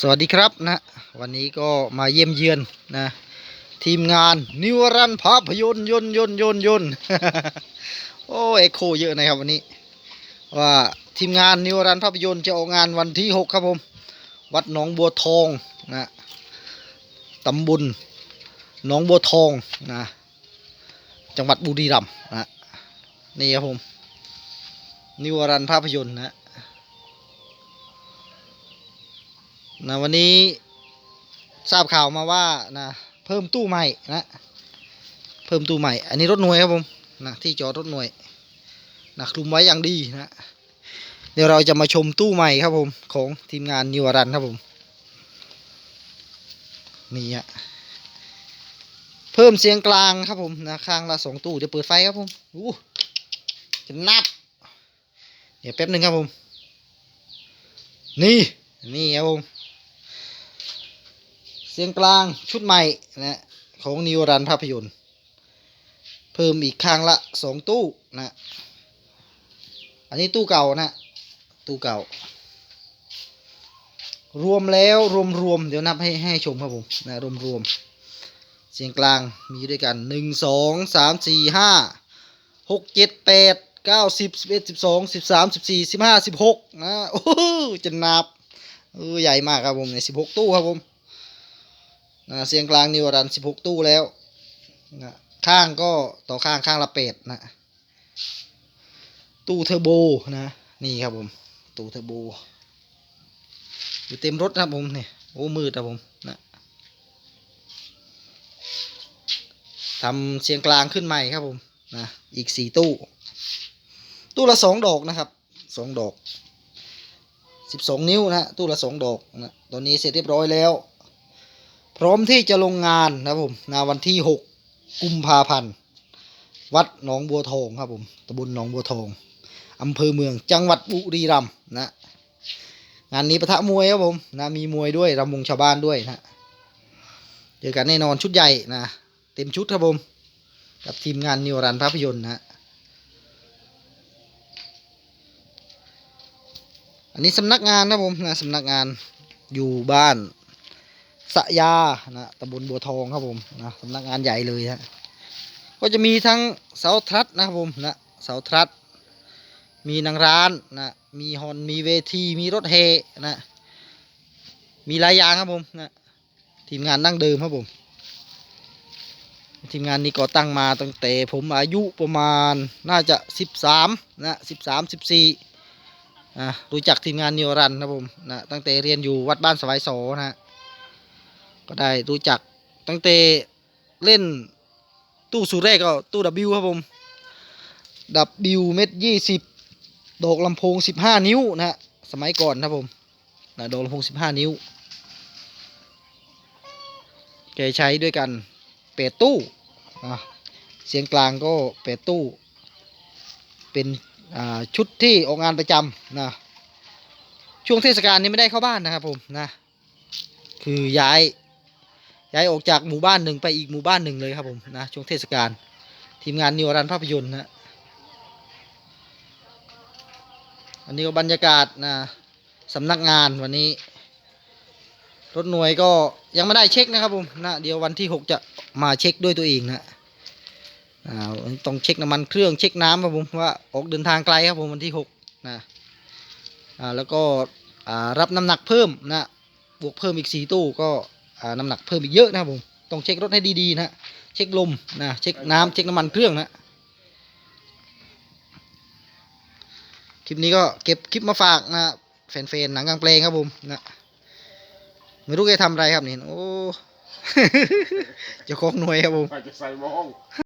สวัสดีครับนะ วันนี้ก็มาเยี่ยมเยือนนะ ทีมงานนิวรันภาพยนตร์ยนยนยนยนโอ้เอ็โคเยอะนะครับวันนี้ ว่าทีมงานนิวรันภาพยนตร์จะออกงานวันที่ 6 ครับผม วัดหนองบัวทองนะตำบลหนองบัวทองนะจังหวัดบุรีรัมย์นะนี่ครับผมนิวรันภาพยนตร์นะ นะวันนี้ทราบข่าวมาว่านะเพิ่มตู้ใหม่นะเพิ่มตู้ใหม่ อันนี้รถหน่วยครับผมนะที่จอดรถหน่วยนะคลุมไว้อย่างดีนะเดี๋ยวเราจะมาชมตู้ใหม่ครับผมของทีมงานนิวรันครับผมนี่ฮะเพิ่มเสียงกลางครับผมนะข้างละสองตู้เดี๋ยวเปิดไฟครับผมอู้จะนับ เดี๋ยวแป๊บหนึ่งครับผม นี่ นี่ครับผม สียงกลางชุดใหม่นะของนิวรันภาพยนตร์ เพิ่มอีกข้างละสองตู้นะอันนี้ตู้เก่านะตู้เก่า รวมแล้วรวมรวมๆเดี๋ยวนับให้ให้ชมครับผมนะรวมรวมๆเสียงกลางมีด้วยกันหนึ่งสองสามสี่ห้าหกเจ็ดแปดเก้าสิบสิบเอ็ดสิบสองสิบสามสิบสี่สิบห้าสิบหกนะโอ้โหจะนับเออใหญ่มากครับผมในสิบหกตู้ครับผม นะเสียงกลางนิวรันสิบหกตู้แล้วนะข้างก็ต่อข้างข้างละเป็ดนะตู้เทอร์โบนะนี่ครับผมตู้เทอร์โบอยู่เต็มรถนะครับผมเนี่ยโอ้มืดครับผมนะทำเสียงกลางขึ้นใหม่ครับผมนะอีกสี่ตู้ ตู้ละสองดอกนะครับสองดอกสิบสองนิ้วนะตู้ละสองดอกนะตอนนี้เสร็จเรียบร้อยแล้ว พร้อมที่จะลงงานนะผมในวันที่ 6 กุมภาพันธ์ วัดหนองบัวทองครับผมตำบลหนองบัวทองอำเภอเมืองจังหวัดบุรีรัมย์นะงานนี้ปะทะมวยครับผมนะมีมวยด้วยรำวงชาวบ้านด้วยนะเจอกันแน่นอนชุดใหญ่นะเต็มชุดครับผมกับทีมงานนิวรันภาพยนตร์นะอันนี้สำนักงานนะผมนะสำนักงานอยู่บ้าน สยานะตำบลบัวทองครับผมนะสำนักงานใหญ่เลยฮะก็จะมีทั้งเสาทรัดนะครับผมนะเสาทรัด มีนางร้านนะมีฮอนมีเวทีมีรถเฮนะมีหลายอย่างครับผมนะทีมงานดั้งเดิมครับผม ทีมงานนี้ก่อตั้งมาตั้งแต่ผมอายุประมาณน่าจะสิบสามนะสิบสามสิบสี่อะรู้จักทีมงานนิวรันนะครับผมนะตั้งแต่เรียนอยู่วัดบ้านสวายโสนะฮะ ก็ได้รู้จักตั้งแต่เล่นตู้สูรแรกก็ตู้ W ครับผม W เม็ดยี่สิบดอกลำโพงสิบห้านิ้วนะฮะสมัยก่อนนะครับผมนะดอกลำโพงสิบห้านิ้วแกใช้ด้วยกันเปดตู้นะเสียงกลางก็เปดตู้ เป็นชุดที่ออกงานประจำนะช่วงเทศกาลนี้ไม่ได้เข้าบ้านนะครับผมนะ คือย้าย ย้ายออกจากหมู่บ้านหนึ่งไปอีกหมู่บ้านหนึ่งเลยครับผมนะช่วงเทศกาลทีมงานนิวรันภาพยนตร์นะอันนี้ก็บรรยากาศนะสำนักงานวันนี้ รถหน่วยก็ยังไม่ได้เช็คนะครับผมนะเดี๋ยววันที่หกจะมาเช็คด้วยตัวเองนะต้องเช็คน้ำมันเครื่องเช็คน้ำครับผมว่าออกเดินทางไกลครับผมวันที่หกนะแล้วก็รับน้ำหนักเพิ่มนะบวกเพิ่มอีกสี่ตู้ก็ น้ำหนักเพิ่มอีกเยอะนะครับผมต้องเช็ครถให้ดีๆนะเช็คลมนะเช็คน้ำเช็คน้ำมันเครื่องนะคลิปนี้ก็เก็บคลิปมาฝากนะแฟนๆหนังกลางเพลงครับผมนะไม่รู้แกทำอะไรครับนี่โอ้ จะโค้งหน่วยครับผมจะใส่มอง